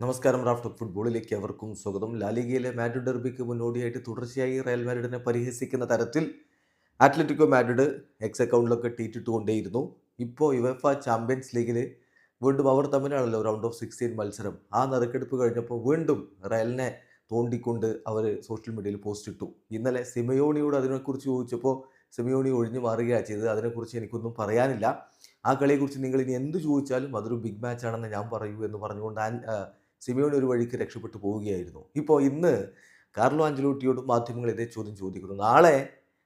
നമസ്കാരം റാഫ്റ്റർ ഫുട്ബോളിലേക്ക് അവർക്കും സ്വാഗതം. ലാലിഗയിലെ മാഡ്രിഡ് ഡെർബിക്ക് മുന്നോടിയായിട്ട് തുടർച്ചയായി റയൽ മാഡ്രിഡിനെ പരിഹസിക്കുന്ന തരത്തിൽ അത്ലറ്റിക്കോ മാഡ്രിഡ് എക്സ് അക്കൗണ്ടിലൊക്കെ ടീറ്റിട്ടുകൊണ്ടേയിരുന്നു ഇപ്പോൾ യുവഫ ചാമ്പ്യൻസ് ലീഗിൽ വീണ്ടും അവർ തമ്മിലാണല്ലോ റൗണ്ട് ഓഫ് സിക്സ്റ്റീൻ മത്സരം. ആ നറുക്കെടുപ്പ് കഴിഞ്ഞപ്പോൾ വീണ്ടും റയലിനെ തോണ്ടിക്കൊണ്ട് അവർ സോഷ്യൽ മീഡിയയിൽ പോസ്റ്റ് ഇട്ടു. ഇന്നലെ സിമയോണിയോട് അതിനെക്കുറിച്ച് ചോദിച്ചപ്പോൾ സിമയോണി ഒഴിഞ്ഞു മാറുകയാണ് ചെയ്തത്. അതിനെക്കുറിച്ച് എനിക്കൊന്നും പറയാനില്ല. ആ കളിയെക്കുറിച്ച് നിങ്ങൾ ഇനി എന്ത് ചോദിച്ചാലും അതൊരു ബിഗ് മാച്ചാണെന്ന് ഞാൻ പറയൂ എന്ന് പറഞ്ഞുകൊണ്ട് സിമിയോണി ഒരു വഴിക്ക് രക്ഷപ്പെട്ടു പോവുകയായിരുന്നു. ഇപ്പോൾ ഇന്ന് കാർലോ ആഞ്ചലോട്ടിയോട് മാധ്യമങ്ങൾ ഇതേ ചോദ്യം ചോദിക്കുന്നു. നാളെ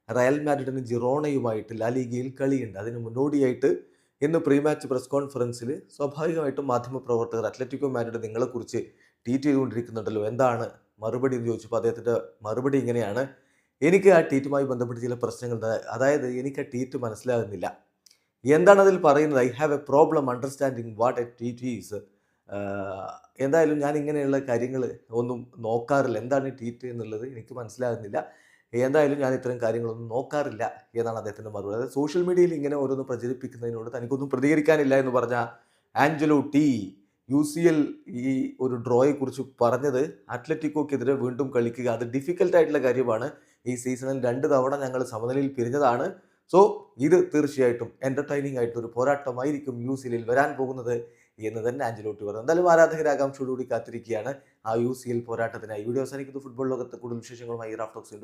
റയൽ മാഡ്രിഡിന് ജിറോണയുമായിട്ട് ലാലിഗയിൽ കളിയുണ്ട്. അതിന് മുന്നോടിയായിട്ട് ഇന്ന് പ്രീ മാച്ച് പ്രസ് കോൺഫറൻസിൽ സ്വാഭാവികമായിട്ടും മാധ്യമപ്രവർത്തകർ അത്ലറ്റിക്കോ മാഡ്രിഡ് നിങ്ങളെക്കുറിച്ച് ട്വീറ്റ് ചെയ്തുകൊണ്ടിരിക്കുന്നുണ്ടല്ലോ. എന്താണ് മറുപടി എന്ന് ചോദിച്ചപ്പോൾ അദ്ദേഹത്തിന്റെ മറുപടി ഇങ്ങനെയാണ്. എനിക്ക് ആ ട്വീറ്റുമായി ബന്ധപ്പെട്ട് ചില പ്രശ്നങ്ങൾ അതായത് എനിക്ക് ആ ട്വീറ്റ് മനസ്സിലാകുന്നില്ല. എന്താണ് അതിൽ പറയുന്നത്? I have a problem understanding what a tweet is എന്തായാലും ഞാൻ ഇങ്ങനെയുള്ള കാര്യങ്ങൾ ഒന്നും നോക്കാറില്ല. എന്താണ് ട്വീറ്റ് എന്നുള്ളത് എനിക്ക് മനസ്സിലാകുന്നില്ല. എന്തായാലും ഞാൻ ഇത്തരം കാര്യങ്ങളൊന്നും നോക്കാറില്ല എന്നാണ് അദ്ദേഹത്തിന്റെ മറുപടി. അതായത് സോഷ്യൽ മീഡിയയിൽ ഇങ്ങനെ ഓരോന്ന് പ്രചരിപ്പിക്കുന്നതിനോട് തനിക്കൊന്നും പ്രതികരിക്കാനില്ല എന്ന് പറഞ്ഞ Angelo the U C L ഈ ഒരു ഡ്രോയെക്കുറിച്ച് പറഞ്ഞത് അത്ലറ്റിക്കോക്കെതിരെ വീണ്ടും കളിക്കുക. അത് ഡിഫിക്കൽട്ടായിട്ടുള്ള കാര്യമാണ്. ഈ സീസണിൽ രണ്ട് തവണ ഞങ്ങൾ സമനിലയിൽ പിരിഞ്ഞതാണ്. സോ ഇത് തീർച്ചയായിട്ടും എന്റർടൈനിങ് ആയിട്ടൊരു പോരാട്ടമായിരിക്കും യു സി എല്ലിൽ വരാൻ പോകുന്നത് എന്ന് തന്നെ ആഞ്ചലോട്ട് പറഞ്ഞു. എന്തായാലും ആരാധകരാകാംക്ഷയോടുകൂടി കാത്തിരിക്കുകയാണ്. ആ യു സി എൽ പോരാട്ടത്തിനായി വീഡിയോ അവസാനിക്കുന്ന. ഫുട്ബോൾ ലോകത്ത് കൂടുതൽ വിശേഷങ്ങളുമായി റാഫ്റ്റോക്സ്